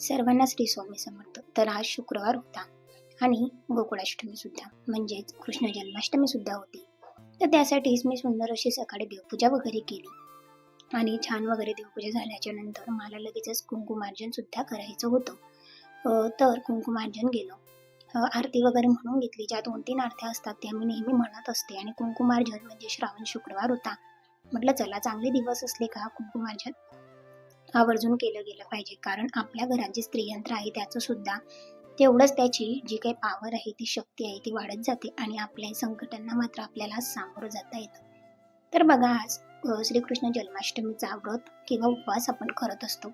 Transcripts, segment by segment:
सर्वांना श्री स्वामी समर्थ. तर आज शुक्रवार होता. आणि गोकुळाष्टमी सुद्धा. म्हणजेच कृष्ण जन्माष्टमी सुद्धा होती. तर त्यासाठीच मी सुंदर अशी सकाळी देवपूजा वगैरे केली. आणि छान वगैरे देवपूजा झाल्याच्यानंतर मला लगेचच कुंकुमार्जन सुद्धा करायचं होतं. तर कुंकुमार्जन गेलो. आरती वगैरे म्हणून घेतली. ज्या दोन तीन आरत्या असतात त्या मी नेहमी म्हणत असते. आणि कुंकुमार्जन म्हणजे श्रावण शुक्रवार होता. म्हटलं चला चांगले दिवस असले का कुंकुमार्जन? आवर्जून केलं गेलं पाहिजे. कारण आपल्या घरात जे स्त्रीयंत्र आहे त्याचं सुद्धा तेवढंच त्याची जी काही पावर आहे ती शक्ती आहे ती वाढत जाते आणि आपल्या संकटांना मात्र आपल्याला सामोरं जाता येतं. तर बघा आज श्रीकृष्ण जन्माष्टमीचा व्रत किंवा उपवास आपण करत असतो.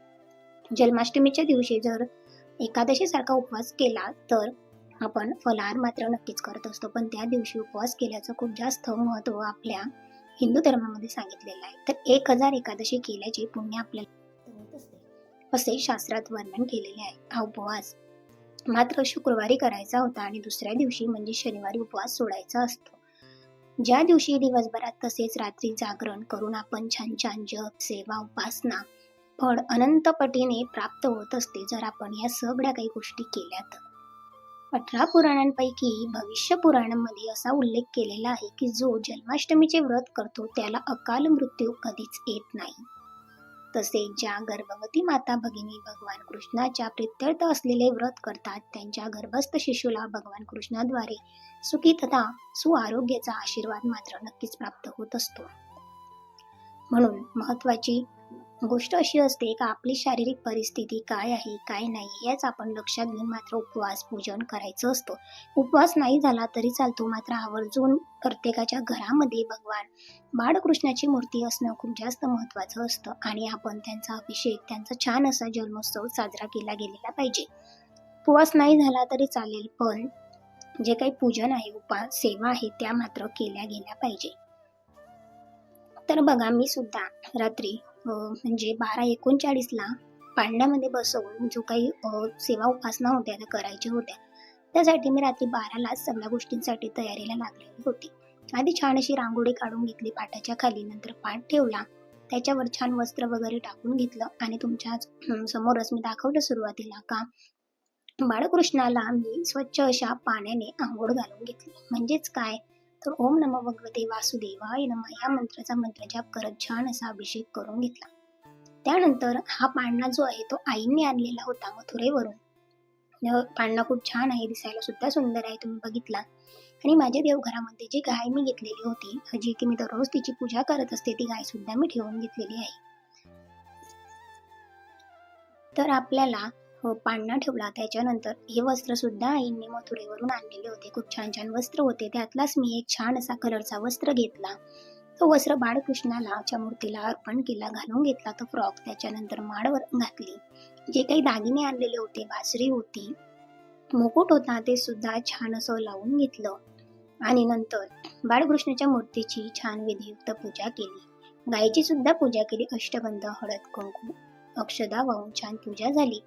जन्माष्टमीच्या दिवशी जर एकादशीसारखा उपवास केला तर आपण फलाहार मात्र नक्कीच करत असतो. पण त्या दिवशी उपवास केल्याचं खूप जास्त महत्त्व आपल्या हिंदू धर्मामध्ये सांगितलेलं आहे. तर एक हजार एकादशी केल्याचे पुण्य आपल्याला असे शास्त्रात वर्णन केलेले आहे. हा उपवास मात्र शुक्रवारी करायचा होता आणि दुसऱ्या दिवशी म्हणजे शनिवारी उपवास सोडायचा असतो. ज्या दिवशी दिवसभरात तसेच रात्री जागरण करून आपण छान छान जप सेवा उपासना फळ अनंत पटीने प्राप्त होत असते जर आपण या सगळ्या काही गोष्टी केल्या तर अठरा पुराणांपैकी भविष्य पुराणांमध्ये असा उल्लेख केलेला आहे की जो जन्माष्टमीचे व्रत करतो त्याला अकाल मृत्यू कधीच येत नाही. तसेच ज्या गर्भवती माता भगिनी भगवान कृष्णाच्या प्रित्यर्थ असलेले व्रत करतात. त्यांच्या गर्भस्थ शिशूला भगवान कृष्णाद्वारे सुखी तथा सुआरोग्याचा आशीर्वाद मात्र नक्कीच प्राप्त होत असतो. म्हणून महत्वाची गोष्ट अशी असते का आपली शारीरिक परिस्थिती काय आहे काय नाही याच आपण लक्षात घेऊन मात्र उपवास पूजन करायचं असतं. उपवास नाही झाला तरी चालतो मात्र आवर्जून प्रत्येकाच्या घरामध्ये भगवान बाळकृष्णाची मूर्ती असणं खूप जास्त महत्त्वाचं असतं आणि आपण त्यांचा अभिषेक त्यांचा छान असा जन्मोत्सव साजरा केला गेलेला पाहिजे. उपवास नाही झाला तरी चालेल पण जे काही पूजन आहे उपवास सेवा आहे त्या मात्र केल्या गेल्या पाहिजे. तर बघा मी सुद्धा रात्री म्हणजे बारा एकोणचाळीसला पाळण्यामध्ये बसवून जो काही सेवा उपासना होत्या त्या करायच्या होत्या. त्यासाठी मी रात्री बारालाच सगळ्या गोष्टींसाठी तयारीला लागलेली होती. आधी छान अशी रांगोळी काढून घेतली पाटाच्या खाली नंतर पाठ ठेवला. त्याच्यावर छान वस्त्र वगैरे टाकून घेतलं. आणि तुमच्या समोरच मी दाखवलं सुरुवातीला का बाळकृष्णाला मी स्वच्छ अशा पाण्याने आंघोळ घालून घेतली. म्हणजेच काय? तर ओम नम भगवते वासुदेवाय नमः. या मंत्राचा मंत्रजाप करत छान असा अभिषेक करून घेतला. त्यानंतर हा पाळणा जो आहे तो आईने आणलेला होता मथुरेवरून. न- पाळणा खूप छान आहे दिसायला सुद्धा सुंदर आहे तुम्ही बघितला आणि माझ्या देवघरामध्ये जी गाय मी घेतलेली होती जी की मी दररोज तिची पूजा करत असते ती गाय सुद्धा मी ठेवून घेतलेली आहे. तर आपल्याला पाळणा ठेवला. त्याच्यानंतर हे वस्त्र सुद्धा मथुरेवरून आणलेले होते. खूप छान छान वस्त्र होते. त्यातलाच मी एक छान असा कलरचा वस्त्र घेतला. तो वस्त्र बाळकृष्णाला मूर्तीला अर्पण केला घालून घेतला तो फ्रॉक. त्याच्यानंतर माळवर घातली. जे काही दागिने आणलेले होते बासरी होती मुकुट होता ते सुद्धा छान असं लावून घेतलं. आणि नंतर बाळकृष्णाच्या मूर्तीची छान विधियुक्त पूजा केली. गायीची सुद्धा पूजा केली. अष्टबंध हळद कुंकू अक्षदा वाहून छान पूजा झाली.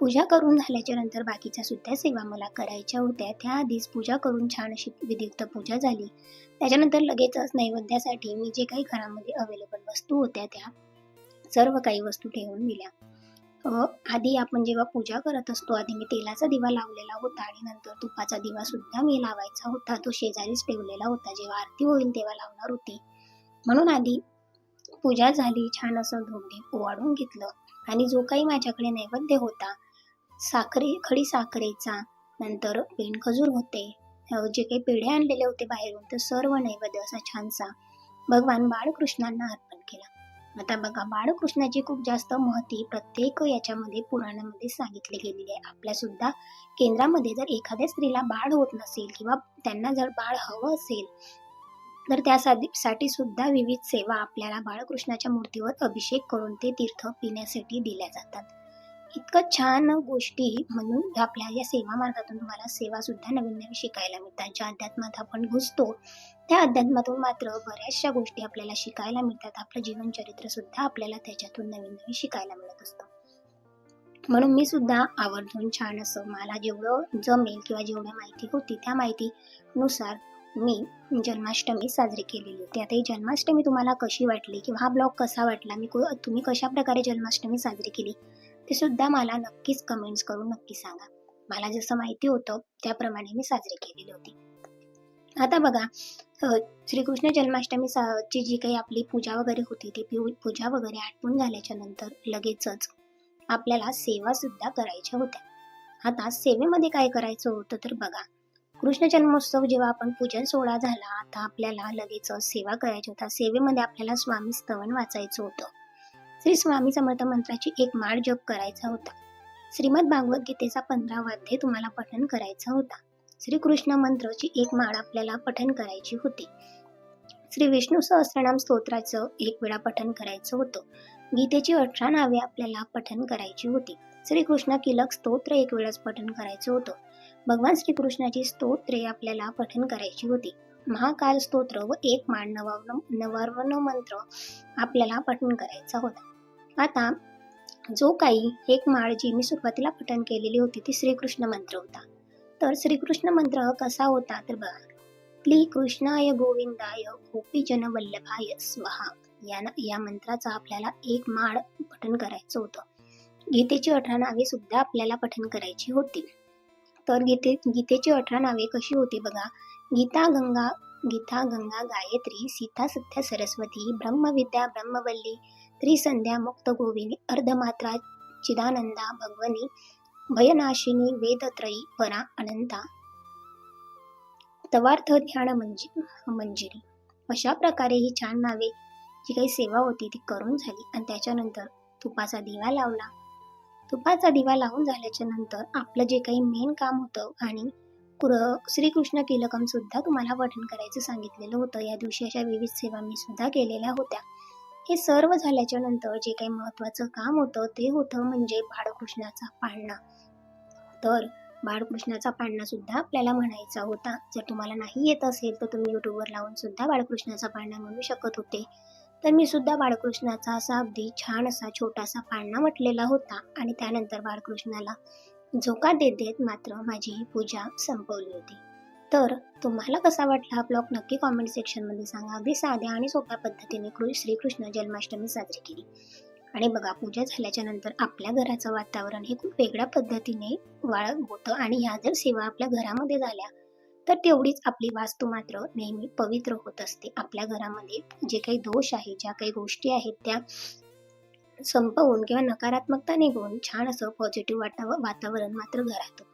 पूजा करून झाल्याच्यानंतर बाकीच्या सुद्धा सेवा मला करायच्या होत्या. त्याआधीच पूजा करून छान अशी विधियुक्त पूजा झाली. त्याच्यानंतर लगेचच नैवेद्यासाठी मी जे काही घरामध्ये अवेलेबल वस्तू होत्या त्या सर्व काही वस्तू ठेवून दिल्या. आधी आपण जेव्हा पूजा करत असतो आधी मी तेलाचा दिवा लावलेला होता आणि नंतर तुपाचा दिवा सुद्धा मी लावायचा होता. तो शेजारीच ठेवलेला होता. जेव्हा आरती होईल तेव्हा लावणार होती. म्हणून आधी पूजा झाली छान असं धूपदीप ओवाळून घेतलं आणि जो काही माझ्याकडे नैवेद्य होता साखरे खडी साखरेचा नंतर पेनखजूर होते. जे काही पेढे आणलेले होते बाहेरून ते सर्व नैवेद्य असा छानसा भगवान बाळकृष्णांना अर्पण केला. आता बघा बाळकृष्णाची खूप जास्त महती प्रत्येक याच्यामध्ये पुराणामध्ये सांगितले गेलेली आहे. आपल्या सुद्धा केंद्रामध्ये जर एखाद्या स्त्रीला बाळ होत नसेल किंवा त्यांना जर बाळ हवं असेल तर त्यासाठी साठी सुद्धा विविध सेवा आपल्याला बाळकृष्णाच्या मूर्तीवर अभिषेक करून ते तीर्थ पिण्यासाठी दिल्या जातात. इतकं छान गोष्टी म्हणून आपल्या या सेवा मार्गातून तुम्हाला सेवा सुद्धा नवीन नवीन शिकायला मिळतात. ज्या अध्यात्मात आपण घुसतो त्या अध्यात्मातून मात्र बऱ्याचशा गोष्टी आपल्याला शिकायला मिळतात. आपलं जीवनचरित्र सुद्धा आपल्याला त्याच्यातून नवीन नवीन शिकायला मिळत असतं. म्हणून मी सुद्धा आवर्जून छान असं मला जेवढं जमेल किंवा जेवढ्या माहिती होती त्या माहितीनुसार मी जन्माष्टमी साजरी केलेली होती. आता ही जन्माष्टमी तुम्हाला कशी वाटली किंवा हा ब्लॉग कसा वाटला? मी तुम्ही कशा प्रकारे जन्माष्टमी साजरी केली? ते सुद्धा मला नक्कीच कमेंट्स करून नक्की सांगा. मला जसं माहिती होतं त्याप्रमाणे मी साजरी केलेली होती. आता बघा श्रीकृष्ण जन्माष्टमी ची जी काही आपली पूजा वगैरे होती ती पूजा वगैरे आटपून झाल्याच्यानंतर लगेचच आपल्याला सेवा सुद्धा करायच्या होत्या. आता सेवेमध्ये काय करायचं होतं तर बघा कृष्ण जन्मोत्सव जेव्हा आपण पूजन सोहळा झाला आता आपल्याला लगेच सेवा करायची होता. सेवेमध्ये आपल्याला स्वामी स्तवन वाचायचं होतं. श्री स्वामी समर्थ मंत्राची एक माळ जप करायचा होता. श्रीमद भागवत गीतेचा पंधरा वाद्य तुम्हाला पठन करायचा होता. श्री कृष्ण एक माळ आपल्याला पठन करायची होती. श्री विष्णू सहस्रनाम स्तोत्राचं एक वेळा पठन करायचं होतं. गीतेची अठरा नावे आपल्याला पठन करायची होती. श्रीकृष्ण किलक स्तोत्र एक वेळाच पठन करायचं होतं. भगवान श्रीकृष्णाची स्तोत्रे आपल्याला पठन करायची होती. महाकाल स्तोत्र व एक माळ नवावन नवार्वन मंत्र आपल्याला पठन करायचा होता. आता जो काही एक माळ जी मी सुरुवातीला पठण केलेली होती ती श्रीकृष्ण मंत्र होता. तर श्रीकृष्ण मंत्र कसा होता तर बघा. क्ली कृष्णाय गोविंदाय गोपीजन वल्लभाय स्वाहा. या या मंत्राचा आपल्याला एक माळ पठण करायचं होतं. गीतेची अठरा नावे सुद्धा आपल्याला पठण करायची होती. तर गीते गीतेची अठरा नावे कशी होती बघा. गीता गंगा गीता गंगा गायत्री सीता सत्या सरस्वती ब्रह्मविद्या ब्रह्मवल्ली त्रिसंध्या मुक्त गोविनी अर्धमात्रा चिदानंदा भगवनी भयनाशिनी वेदत्रयी परा अनंता. तवार्थ ध्यान मंजि मंजिरी. अशा प्रकारे ही छान नावे जी काही सेवा होती ती करून झाली. आणि त्याच्यानंतर तुपाचा दिवा लावला. तुपाचा दिवा लावून झाल्याच्यानंतर आपलं जे काही मेन काम होतं आणि श्रीकृष्ण किलकम सुद्धा तुम्हाला पठण करायचं सांगितलेलं होतं. या दिवशी अशा विविध सेवा मी सुद्धा केलेल्या होत्या. हे सर्व झाल्याच्यानंतर जे काही महत्वाचं काम होतं ते होतं म्हणजे बाळकृष्णाचा पाळणा. तर बाळकृष्णाचा पाळणा सुद्धा आपल्याला म्हणायचा होता. जर तुम्हाला नाही येत असेल तर तुम्ही युट्यूबवर लावून सुद्धा बाळकृष्णाचा पाळणा म्हणू शकत होते. तर मी सुद्धा बाळकृष्णाचा असा अगदी छान असा छोटासा पाळणा म्हटलेला होता आणि त्यानंतर बाळकृष्णाला झोका देत देत मात्र माझी ही पूजा संपवली होती. तर तुम्हाला कसा वाटला हा ब्लॉग नक्की कॉमेंट सेक्शनमध्ये सांगा अगदी साध्या आणि सोप्या पद्धतीने कृ श्रीकृष्ण जन्माष्टमी साजरी केली आणि बघा पूजा झाल्याच्यानंतर आपल्या घराचं वातावरण हे खूप वेगळ्या पद्धतीने वाळ होतं आणि ह्या जर सेवा आपल्या घरामध्ये झाल्या तर तेवढीच आपली वास्तू मात्र नेहमी पवित्र होत असते आपल्या घरामध्ये जे काही दोष आहे ज्या काही गोष्टी आहेत त्या संपवून किंवा नकारात्मकता निघून छान असं पॉझिटिव्ह वाताव वातावरण मात्र घरात होतं.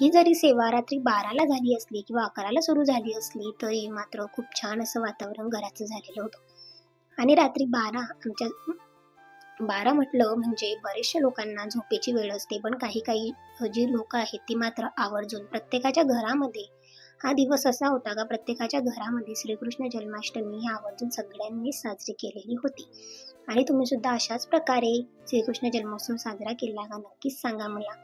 ही जरी सेवा रात्री बाराला झाली असली किंवा अकराला सुरू झाली असली तरी मात्र खूप छान असं वातावरण घराचं झालेलं होतं. आणि रात्री बारा आमच्या बारा म्हटलं म्हणजे बरेचशा लोकांना झोपेची वेळ असते पण काही काही जी लोक आहेत ती मात्र आवर्जून प्रत्येकाच्या घरामध्ये हा दिवस असा होता का प्रत्येकाच्या घरामध्ये श्रीकृष्ण जन्माष्टमी ही आवर्जून सगळ्यांनी साजरी केलेली होती. आणि तुम्ही सुद्धा अशाच प्रकारे श्रीकृष्ण जन्मोत्सव साजरा केला का नक्कीच सांगा मला.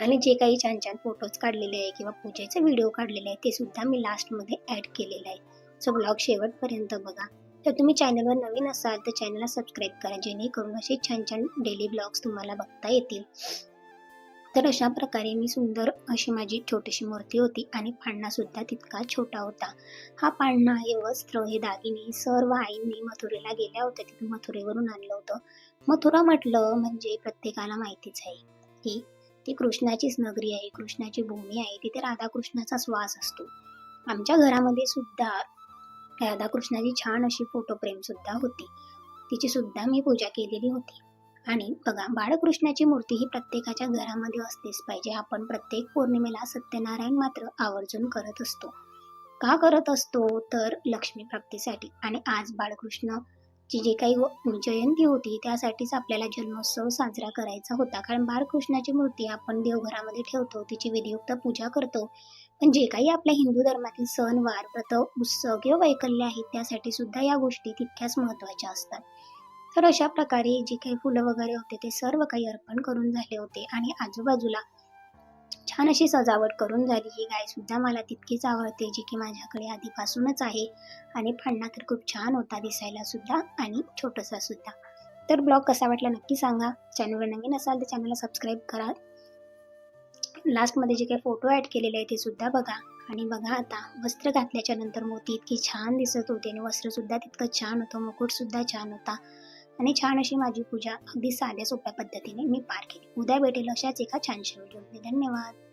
आणि जे काही छान छान फोटोज काढलेले आहे किंवा पूजेचे व्हिडिओ काढलेले आहे ते सुद्धा मी लास्टमध्ये ॲड केलेलं आहे. सो ब्लॉग शेवटपर्यंत बघा. तर तुम्ही चॅनलवर नवीन असाल तर चॅनलला सबस्क्राईब करा. जेणेकरून असे छान छान डेली ब्लॉग्स तुम्हाला बघता येतील. तर अशा प्रकारे मी सुंदर अशी माझी छोटीशी मूर्ती होती आणि पाळणासुद्धा तितका छोटा होता. हा पाळणा हे वस्त्र हे दागिने सर्व आईंनी मथुरेला गेल्या होत्या. तिथून मथुरेवरून आणलं होतं. मथुरा म्हटलं म्हणजे प्रत्येकाला माहितीच आहे की ती कृष्णाचीच नगरी आहे कृष्णाची भूमी आहे तिथे राधाकृष्णाचा श्वास असतो. आमच्या घरामध्ये सुद्धा राधाकृष्णाची छान अशी फोटो प्रेम सुद्धा होती. तिची सुद्धा मी पूजा केलेली होती. आणि बघा बाळकृष्णाची मूर्ती ही प्रत्येकाच्या घरामध्ये असतेच पाहिजे. आपण प्रत्येक पौर्णिमेला सत्यनारायण मात्र आवर्जून करत असतो. का करत असतो? तर लक्ष्मी प्राप्तीसाठी. आणि आज बाळकृष्ण जी काही हो, जयंती होती त्यासाठीच आपल्याला जन्मोत्सव साजरा करायचा होता. कारण बाळकृष्णाची मूर्ती आपण देवघरामध्ये ठेवतो तिची विधियुक्त पूजा करतो. पण जे काही आपल्या हिंदू धर्मातील सण वार व्रत उत्सव किंवा वैकल्य आहेत त्यासाठी सुद्धा या गोष्टी तितक्याच महत्त्वाच्या असतात. तर अशा प्रकारे जे काही फुलं वगैरे होते ते सर्व काही अर्पण करून झाले होते. आणि आजूबाजूला छान अशी सजावट करून झाली. ही गाय सुद्धा मला तितकीच आवडते जी की माझ्याकडे आधीपासूनच आहे. आणि फाडणा तर खूप छान होता दिसायला सुद्धा आणि छोटासा सुद्धा. तर ब्लॉग कसा वाटला नक्की सांगा. चॅनलवर नवीन असाल तर चॅनलला सबस्क्राईब करा. लास्टमध्ये जे काही फोटो ॲड केलेले आहे ते सुद्धा बघा. आणि बघा आता वस्त्र घातल्याच्या नंतर मोती इतकी छान दिसत होते आणि वस्त्रसुद्धा तितकं छान होतं मुकुटसुद्धा छान होता. आणि छान अशी माझी पूजा अगदी साध्या सोप्या पद्धतीने मी पार केली. उद्या भेटेल अशाच एका छानशा व्हिडिओमध्ये धन्यवाद.